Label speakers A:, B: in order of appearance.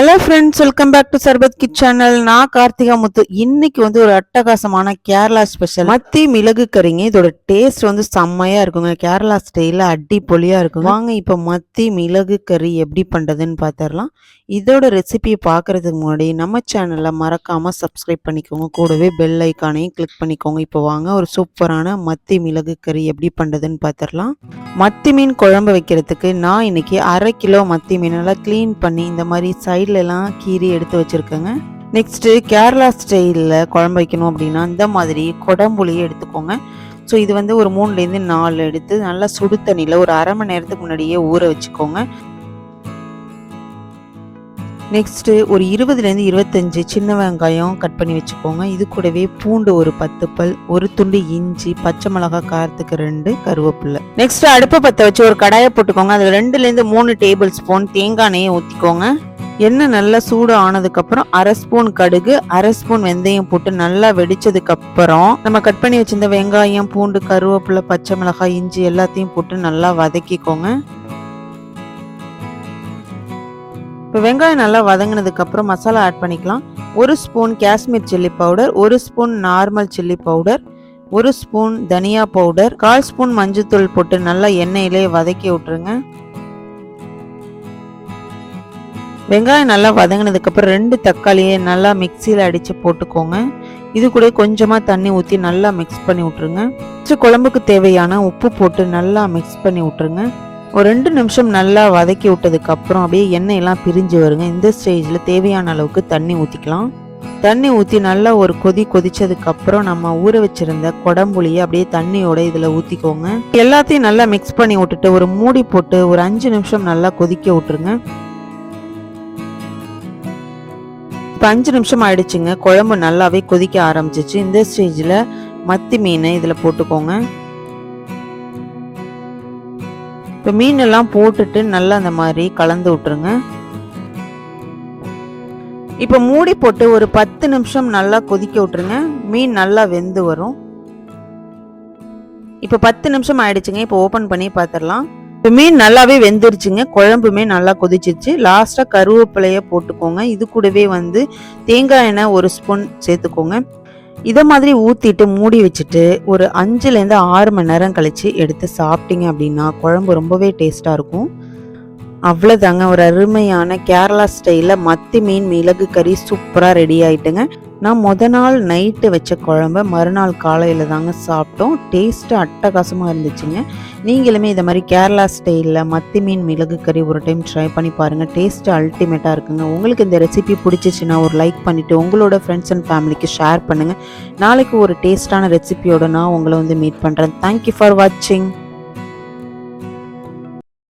A: Hello friends welcome back to Sarbath kid channel நான் கார்த்திகா முத்து இன்னைக்கு வந்து ஒரு அட்டகாசமான கேரளா ஸ்பெஷல் மத்தி மிளகு கறிங்க இதோட டேஸ்ட் வந்து செம்மையா இருக்குங்க கேரளா ஸ்டைல அடிப்பொலியா இருக்கும் வாங்க இப்போ மத்தி மிளகு கறி எப்படி பண்றதுன்னு பார்த்துடலாம் இதோட ரெசிபியை பார்க்கறதுக்கு முன்னாடி நம்ம சேனலை மறக்காம சப்ஸ்கிரைப் பண்ணிக்கோங்க கூடவே பெல் ஐக்கானையும் கிளிக் பண்ணிக்கோங்க இப்போ வாங்க ஒரு சூப்பரான மத்தி மிளகு கறி எப்படி பண்றதுன்னு பார்த்துடலாம் மத்தி மீன் குழம்பு வைக்கிறதுக்கு நான் இன்னைக்கு அரை கிலோ மத்தி மீனெல்லாம் க்ளீன் பண்ணி இந்த மாதிரி சைட்லலாம் கீறி எடுத்து வச்சுருக்கேங்க. நெக்ஸ்ட்டு கேரளா ஸ்டைலில் குழம்பு வைக்கணும் அப்படின்னா இந்த மாதிரி குடம்புளியை எடுத்துக்கோங்க. ஸோ இது வந்து ஒரு மூணுலேருந்து நாலு எடுத்து நல்லா சுடு தண்ணியில் ஒரு அரை மணி நேரத்துக்கு முன்னாடியே ஊற வச்சுக்கோங்க. நெக்ஸ்ட்டு ஒரு இருபதுலேருந்து இருபத்தஞ்சி சின்ன வெங்காயம் கட் பண்ணி வச்சுக்கோங்க. இது கூடவே பூண்டு ஒரு பத்து பல் ஒரு துண்டு இஞ்சி பச்சை மிளகாய் காரத்துக்கு ரெண்டு கருவேப்பிலை. நெக்ஸ்ட் அடுப்பை பற்ற வச்சு ஒரு கடாயை போட்டுக்கோங்க. அதில் ரெண்டுலேருந்து மூணு டேபிள் ஸ்பூன் தேங்காய் எண்ணெயை ஊற்றிக்கோங்க எண்ணெய் நல்லா சூடு ஆனதுக்கப்புறம் அரை ஸ்பூன் கடுகு அரை ஸ்பூன் வெந்தயம் போட்டு நல்லா வெடிச்சதுக்கப்புறம் நம்ம கட் பண்ணி வச்சிருந்த வெங்காயம் பூண்டு கருவேப்பிலை பச்சை மிளகாய் இஞ்சி எல்லாத்தையும் போட்டு நல்லா வதக்கிக்கோங்க. இப்போ வெங்காயம் நல்லா வதங்கினதுக்கப்புறம் மசாலா ஆட் பண்ணிக்கலாம். ஒரு ஸ்பூன் காஷ்மீர் சில்லி பவுடர் ஒரு ஸ்பூன் நார்மல் சில்லி பவுடர் ஒரு ஸ்பூன் தனியா பவுடர் கால் ஸ்பூன் மஞ்சள்தூள் போட்டு நல்லா எண்ணெயிலே வதக்கி விட்டுருங்க. வெங்காயம் நல்லா வதங்கினதுக்கப்புறம் ரெண்டு தக்காளியை நல்லா மிக்சியில் அடித்து போட்டுக்கோங்க. இது கூட கொஞ்சமாக தண்ணி ஊற்றி நல்லா மிக்ஸ் பண்ணி விட்ருங்க குழம்புக்கு தேவையான உப்பு போட்டு நல்லா மிக்ஸ் பண்ணி விட்ருங்க ஒரு ரெண்டு நிமிஷம் நல்லா வதக்கி விட்டதுக்கு அப்புறம் அப்படியே எண்ணெயெல்லாம் பிரிஞ்சு வருங்க. இந்த ஸ்டேஜில் தேவையான அளவுக்கு தண்ணி ஊற்றிக்கலாம் தண்ணி ஊற்றி நல்லா ஒரு கொதி கொதிச்சதுக்கு அப்புறம் நம்ம ஊற வச்சிருந்த குடம்புளியை அப்படியே தண்ணியோட இதில் ஊற்றிக்கோங்க எல்லாத்தையும் நல்லா மிக்ஸ் பண்ணி விட்டுட்டு ஒரு மூடி போட்டு ஒரு அஞ்சு நிமிஷம் நல்லா கொதிக்க விட்டுருங்க. இப்போ அஞ்சு நிமிஷம் ஆயிடுச்சுங்க. குழம்பு நல்லாவே கொதிக்க ஆரம்பிச்சிச்சு. இந்த ஸ்டேஜில் மத்தி மீனை இதில் போட்டுக்கோங்க. இப்போ மீன் எல்லாம் போட்டுட்டு நல்லா அந்த மாதிரி கலந்து விட்டுருங்க. இப்போ மூடி போட்டு ஒரு பத்து நிமிஷம் நல்லா கொதிக்க விட்டுருங்க. மீன் நல்லா வெந்து வரும். இப்போ பத்து நிமிஷம் ஆயிடுச்சுங்க. இப்போ ஓப்பன் பண்ணி பார்த்துடலாம் இப்போ மீன் நல்லாவே வெந்துருச்சுங்க. குழம்புமே நல்லா கொதிச்சிருச்சு. லாஸ்ட்டாக கருவேப்பிலையை போட்டுக்கோங்க. இது கூடவே வந்து தேங்காய் எண்ணெய் ஒரு ஸ்பூன் சேர்த்துக்கோங்க. இதை மாதிரி ஊற்றிட்டு மூடி வச்சுட்டு ஒரு அஞ்சுலேருந்து ஆறு மணி நேரம் கழித்து எடுத்து சாப்பிட்டீங்க அப்படின்னா குழம்பு ரொம்பவே டேஸ்ட்டாக இருக்கும். அவ்வளோதாங்க ஒரு அருமையான கேரளா ஸ்டைலில் மத்தி மீன் மிளகு கறி சூப்பராக ரெடி ஆயிட்டுங்க. நான் முத நாள் நைட்டு வச்ச குழம்ப மறுநாள் காலையில் தாங்க சாப்பிட்டோம். டேஸ்ட்டு அட்டகாசமாக இருந்துச்சுங்க. நீங்களுமே இதை மாதிரி கேரளா ஸ்டைலில் மத்தி மீன் மிளகு கறி ஒரு டைம் ட்ரை பண்ணி பாருங்கள் டேஸ்ட்டு அல்டிமேட்டாக இருக்குங்க. உங்களுக்கு இந்த ரெசிபி பிடிச்சிச்சுன்னா ஒரு லைக் பண்ணிவிட்டு உங்களோட ஃப்ரெண்ட்ஸ் அண்ட் ஃபேமிலிக்கு ஷேர் பண்ணுங்கள் நாளைக்கு ஒரு டேஸ்ட்டான ரெசிபியோட நான் உங்களை வந்து மீட் பண்ணுறேன் தேங்க்யூ ஃபார் வாட்சிங்